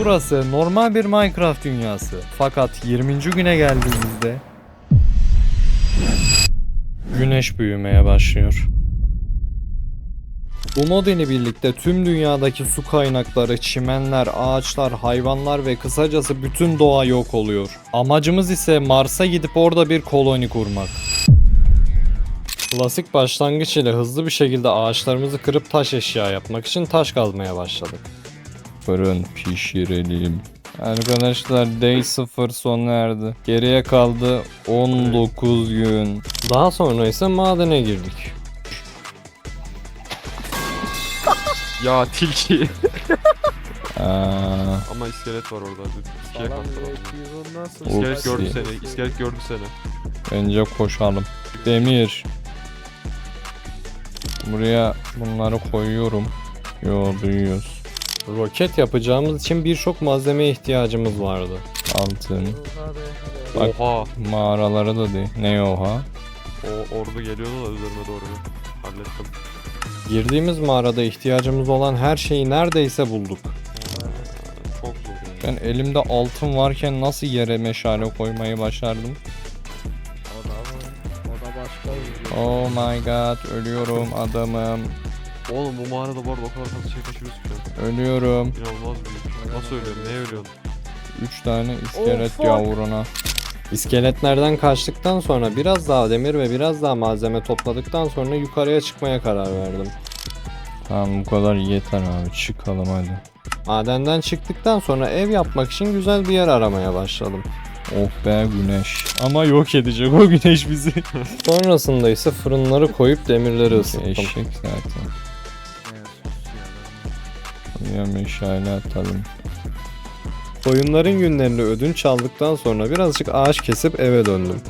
Burası normal bir Minecraft dünyası. Fakat 20. güne geldiğimizde güneş büyümeye başlıyor. Bu mod ile birlikte tüm dünyadaki su kaynakları, çimenler, ağaçlar, hayvanlar ve kısacası bütün doğa yok oluyor. Amacımız ise Mars'a gidip orada bir koloni kurmak. Klasik başlangıç ile hızlı bir şekilde ağaçlarımızı kırıp taş eşya yapmak için taş kazmaya başladık. Fırın pişirelim. Arkadaşlar day 0 sona erdi. Geriye kaldı 19 gün. Daha sonra ise madene girdik. Ya tilki. Aa, Ama iskelet var orada. Bir şeye Falan kalktı. bir 210 nasıl? İskelet gördü seni. İskelet gördü seni. bence koşalım. Demir. Buraya bunları koyuyorum. Yo duyuyoruz. Roket yapacağımız için birçok malzemeye ihtiyacımız vardı. Altın. Bak. Oha. Mağaraları da değil. Ne oha? O ordu geliyordu da üzerime doğru. Hallettim. Girdiğimiz mağarada ihtiyacımız olan her şeyi neredeyse bulduk. Çok zor. Ben elimde altın varken nasıl yere meşale koymayı başardım? O da, o da başka bir. Oh my god ölüyorum adamım. Oğlum bu mağarada var o kadar fazla şey kaçırıyoruz ki. Ölüyorum. İnanılmaz büyük. Nasıl ölüyorsun? Neye ölüyorsun? 3 tane iskelet fuck. yavruna. İskeletlerden kaçtıktan sonra biraz daha demir ve biraz daha malzeme topladıktan sonra yukarıya çıkmaya karar verdim. Tamam bu kadar yeter abi çıkalım hadi. Madenden çıktıktan sonra ev yapmak için güzel bir yer aramaya başladım. Oh be güneş. Ama yok edecek o güneş bizi. Sonrasında ise fırınları koyup demirleri ısıttım. Eşek zaten. Ya meşale atalım. Oyunların günlerini ödünç aldıktan sonra birazcık ağaç kesip eve döndüm.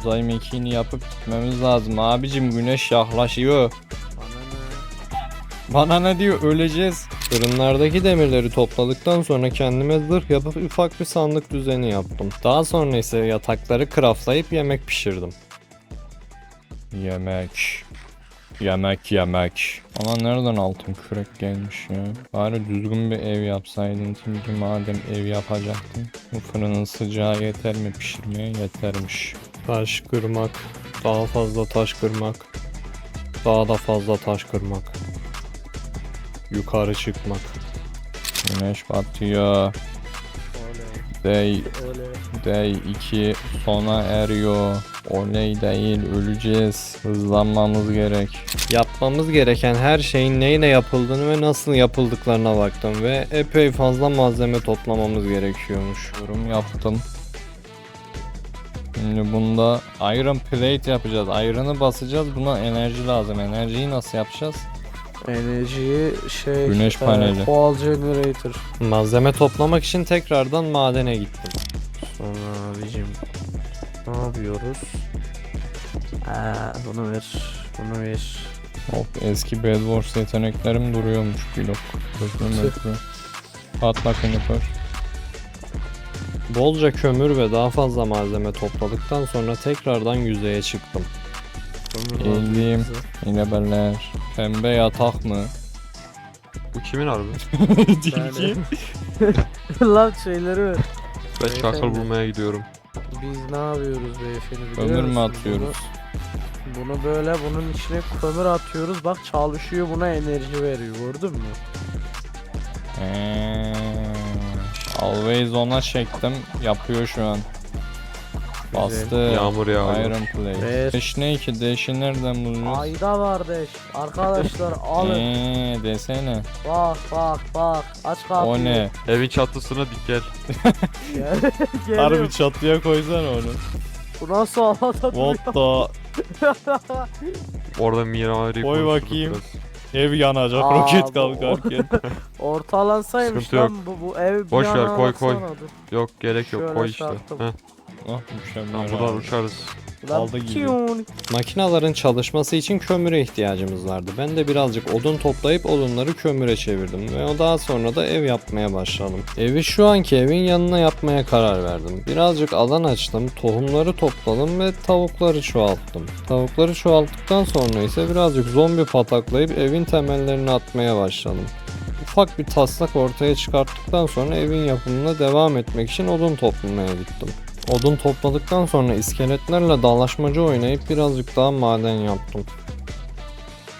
Uzay mekiğini yapıp gitmemiz lazım. Abicim güneş yaklaşıyor. Bana ne diyor öleceğiz. Fırınlardaki demirleri topladıktan sonra kendime zırh yapıp ufak bir sandık düzeni yaptım. Daha sonra ise yatakları craftlayıp yemek pişirdim. Yemek. Yemek yemek. Ama nereden altın kürek gelmiş ya? Bari düzgün bir ev yapsaydın çünkü madem ev yapacaktın. Bu fırının sıcağı yeter mi pişirmeye? Yetermiş. Taş kırmak. Daha fazla taş kırmak. Daha da fazla taş kırmak. Yukarı çıkmak. Güneş batıyor. Day. Day 2 sona eriyor. Oley değil öleceğiz. Hızlanmamız gerek. Yapmamız gereken her şeyin neyle yapıldığını ve nasıl yapıldıklarına baktım ve epey fazla malzeme toplamamız gerekiyormuş. Yorum yaptım. Şimdi bunda iron plate yapacağız. Iron'ı basacağız. Buna enerji lazım. Enerjiyi nasıl yapacağız? Enerjiyi şey... Güneş e, paneli. Coal generator. Malzeme toplamak için tekrardan madene gittim. Sonra abicim ne yapıyoruz? Aa, bunu ver, bunu ver. Hop eski Bed Wars yeteneklerim duruyormuş blok. Patla kınıpır. Bolca kömür ve daha fazla malzeme topladıktan sonra tekrardan yüzeye çıktım. Bunu Geldim. bize. Yine beller. Pembe yatak mı? Bu kimin harbi? Tilki. Lan şeyleri ver. Ben çakal Beyefendi. bulmaya gidiyorum. Biz ne yapıyoruz beyefendi biliyor Kömür mü atıyoruz? Bunu, bunu böyle bunun içine kömür atıyoruz. Bak çalışıyor buna enerji veriyor gördün mü? Eee, Always ona çektim. Yapıyor şu an. Bastı. Yağmur yağıyor. Iron plate. Ver. Deş ne ki? Deşi nereden buluyoruz? Ayda kardeş. Arkadaşlar alın. Eee desene. Bak bak bak. Aç kapıyı. O ne? Evin çatısına dik gel. Gel- Geliyor. Harbi çatıya koysana onu. Bu nasıl havada duruyor? What the? Orada mimari Koy bakayım. biraz. Ev yanacak Aa, roket bu- kalkarken. Ortalansaymış Sıkıntı lan bu, bu ev bir Boş ver, yana koy, koy. baksana, dur. Yok gerek yok Şöyle koy işte. çarptım. Heh, ah mükemmel. tamam, buradan abi. uçarız. Aldı gibi. Makinaların çalışması için kömüre ihtiyacımız vardı. Ben de birazcık odun toplayıp odunları kömüre çevirdim ve o daha sonra da ev yapmaya başladım. Evi şu anki evin yanına yapmaya karar verdim. Birazcık alan açtım, tohumları topladım ve tavukları çoğalttım. Tavukları çoğalttıktan sonra ise birazcık zombi pataklayıp evin temellerini atmaya başladım. ufak bir taslak ortaya çıkarttıktan sonra evin yapımına devam etmek için odun toplamaya gittim. Odun topladıktan sonra iskeletlerle dalaşmacı oynayıp birazcık daha maden yaptım.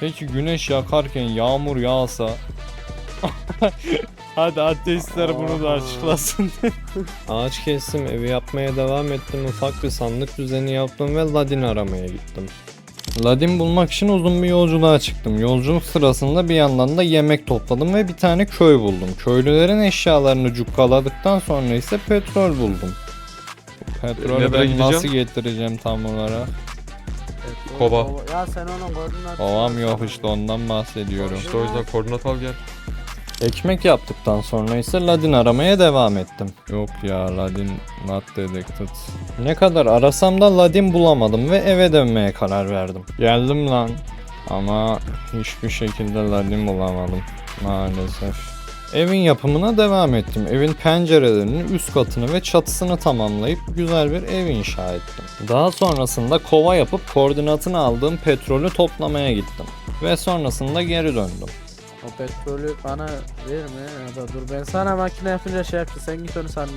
Peki güneş yakarken yağmur yağsa Hadi ateistler bunu da açıklasın. Ağaç kestim, evi yapmaya devam ettim. Ufak bir sandık düzeni yaptım ve Ladin aramaya gittim. Ladin bulmak için uzun bir yolculuğa çıktım. Yolculuk sırasında bir yandan da yemek topladım ve bir tane köy buldum. Köylülerin eşyalarını cukkaladıktan sonra ise petrol buldum. Petrolü Nereye ben gideceğim? nasıl getireceğim tam olarak? Evet, Kova. Ya sen onun koordinatını Kovam yok işte ondan bahsediyorum. İşte o yüzden koordinat al gel. Ekmek yaptıktan sonra ise Ladin aramaya devam ettim. Yok ya Ladin not detected. Ne kadar arasam da Ladin bulamadım ve eve dönmeye karar verdim. Geldim lan. Ama hiçbir şekilde Ladin bulamadım maalesef. Evin yapımına devam ettim. Evin pencerelerinin üst katını ve çatısını tamamlayıp güzel bir ev inşa ettim. Daha sonrasında kova yapıp koordinatını aldığım petrolü toplamaya gittim. Ve sonrasında geri döndüm. O petrolü bana verme ya da dur ben sana makine yapınca şey yapayım sen git onu sen al.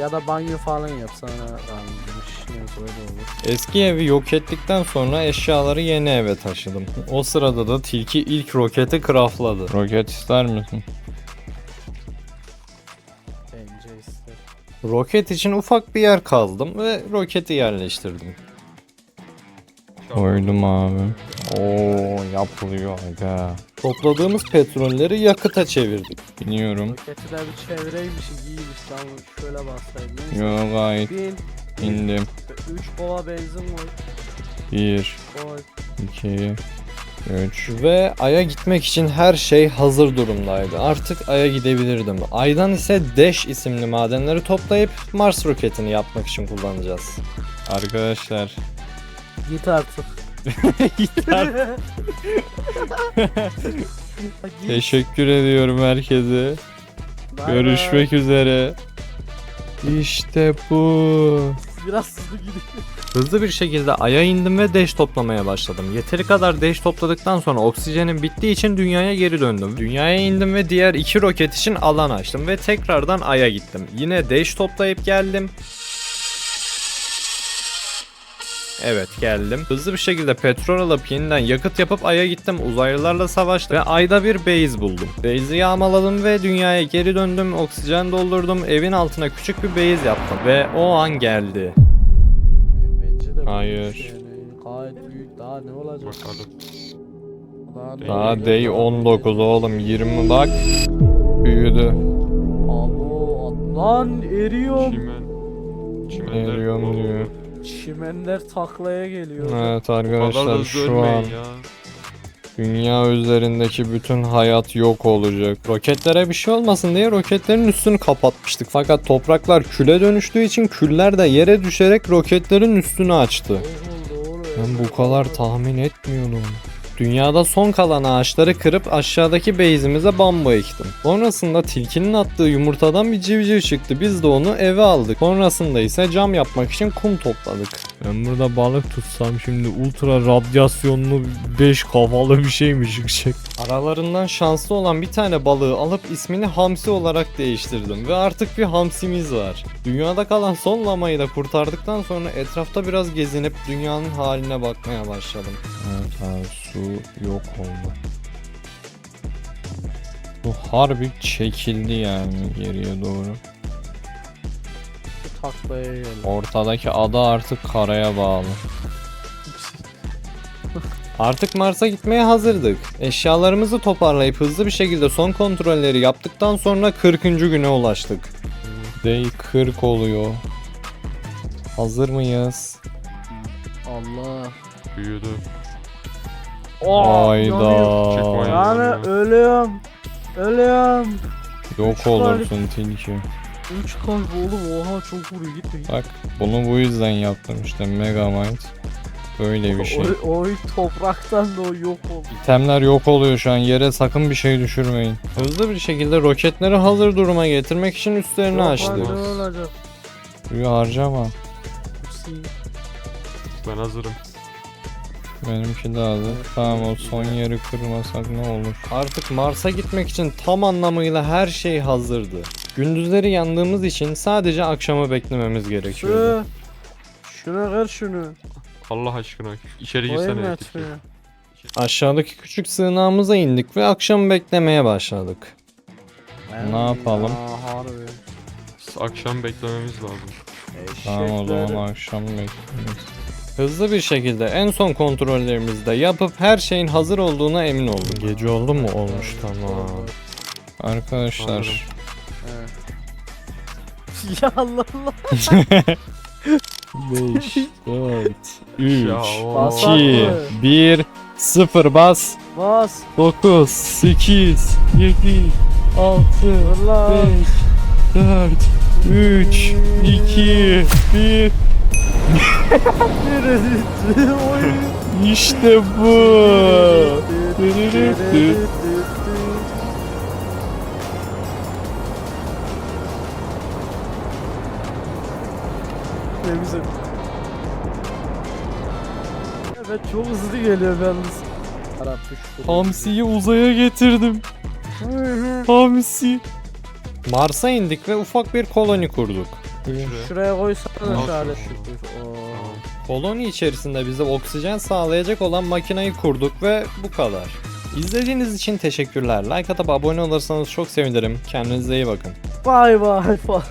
Ya da banyo falan yap sana kalmış neyse öyle olur. Eski evi yok ettikten sonra eşyaları yeni eve taşıdım. O sırada da tilki ilk roketi craftladı. Roket ister misin? Bence ister. Roket için ufak bir yer kazdım ve roketi yerleştirdim. Koydum abi. Oo yapılıyor aga. Topladığımız petrolleri yakıta çevirdik. Biniyorum. Roketi de bir çevireymiş iyiymiş tamam şöyle bassaydım. Yo gayet Bin, indim. 3 kova benzin koy. 1, Koy. 2, 3 Ve Ay'a gitmek için her şey hazır durumdaydı. Artık Ay'a gidebilirdim. Ay'dan ise Dash isimli madenleri toplayıp Mars roketini yapmak için kullanacağız. Arkadaşlar Git artık. Yeter. Git. Teşekkür ediyorum herkese. Görüşmek üzere. İşte bu. Biraz hızlı gidiyor. Hızlı bir şekilde Ay'a indim ve deş toplamaya başladım. Yeteri kadar deş topladıktan sonra oksijenim bittiği için dünyaya geri döndüm. Dünyaya indim ve diğer iki roket için alan açtım ve tekrardan Ay'a gittim. Yine deş toplayıp geldim. Evet geldim. Hızlı bir şekilde petrol alıp yeniden yakıt yapıp Ay'a gittim. Uzaylılarla savaştım ve Ay'da bir base buldum. Base'i yağmaladım ve dünyaya geri döndüm. Oksijen doldurdum. Evin altına küçük bir base yaptım. Ve o an geldi. Bence de Hayır. yani. Gayet büyük. Daha ne olacak? Bakalım. Daha, day 19 oğlum 20 bak büyüdü. Abo lan eriyorum. Çimen. Çimenler Eriyorum diyor. Çimenler taklaya geliyor. Evet arkadaşlar şu an ya. dünya üzerindeki bütün hayat yok olacak. Roketlere bir şey olmasın diye roketlerin üstünü kapatmıştık. Fakat topraklar küle dönüştüğü için küller de yere düşerek roketlerin üstünü açtı. Doğru, doğru, Ben bu kadar tahmin etmiyordum. Dünyada son kalan ağaçları kırıp aşağıdaki base'imize bambu ektim. Sonrasında tilkinin attığı yumurtadan bir civciv çıktı. Biz de onu eve aldık. Sonrasında ise cam yapmak için kum topladık. Ben burada balık tutsam şimdi ultra radyasyonlu 5 kafalı bir şey mi çıkacak? Aralarından şanslı olan bir tane balığı alıp ismini Hamsi olarak değiştirdim ve artık bir Hamsimiz var. Dünyada kalan son lamayı da kurtardıktan sonra etrafta biraz gezinip dünyanın haline bakmaya başladım. Evet abi su yok oldu. Bu harbi çekildi yani geriye doğru. Şu gel. Ortadaki ada artık karaya bağlı. Artık Mars'a gitmeye hazırdık. Eşyalarımızı toparlayıp hızlı bir şekilde son kontrolleri yaptıktan sonra 40. güne ulaştık. Day 40 oluyor. Hazır mıyız? Allah. Büyüdü. Oh. Hayda. Yani ölüyorum. Ölüyorum. Yok Üç olursun tilki. 3 kalp oğlum oha çok vuruyor gitme. Bak bunu bu yüzden yaptım işte Megamind. Böyle bir şey. O, o topraktan da o yok oldu. İtemler yok oluyor şu an yere sakın bir şey düşürmeyin. Hızlı bir şekilde roketleri hazır duruma getirmek için üstlerini Yok açtık. Ne olacak? Suyu harcama. Hepsi- Ben hazırım. Benimki de hazır. Tamam o son yeri kırmasak ne olur. Artık Mars'a gitmek için tam anlamıyla her şey hazırdı. Gündüzleri yandığımız için sadece akşamı beklememiz gerekiyordu. Şu. Şuna kır şunu. Allah aşkına. İçeri Koyayım girsene. ya. Aşağıdaki küçük sığınağımıza indik ve akşamı beklemeye başladık. Ne yapalım? Aa, harbi. Akşam beklememiz lazım. Tamam o zaman akşam bekliyoruz. Hızlı bir şekilde en son kontrollerimizi de yapıp her şeyin hazır olduğuna emin olduk. Gece oldu mu? Olmuş tamam. Arkadaşlar Anladım. Evet. ya Allah Allah. 5, 4, 3, Ya o- Basak 2, mı? 1, 0 bas. Bas. 9, 8, 7, 6, Dur lan. 5, 4, 3, 2, 1. Oy. İşte bu. çok hızlı geliyor yalnız. Hamsi'yi uzaya getirdim. Hamsi. Mars'a indik ve ufak bir koloni kurduk. Şuraya. Şuraya koysana. Oo. Koloni içerisinde bize oksijen sağlayacak olan makineyi kurduk ve bu kadar. İzlediğiniz için teşekkürler. Like atıp abone olursanız çok sevinirim. Kendinize iyi bakın. Vay vay vay.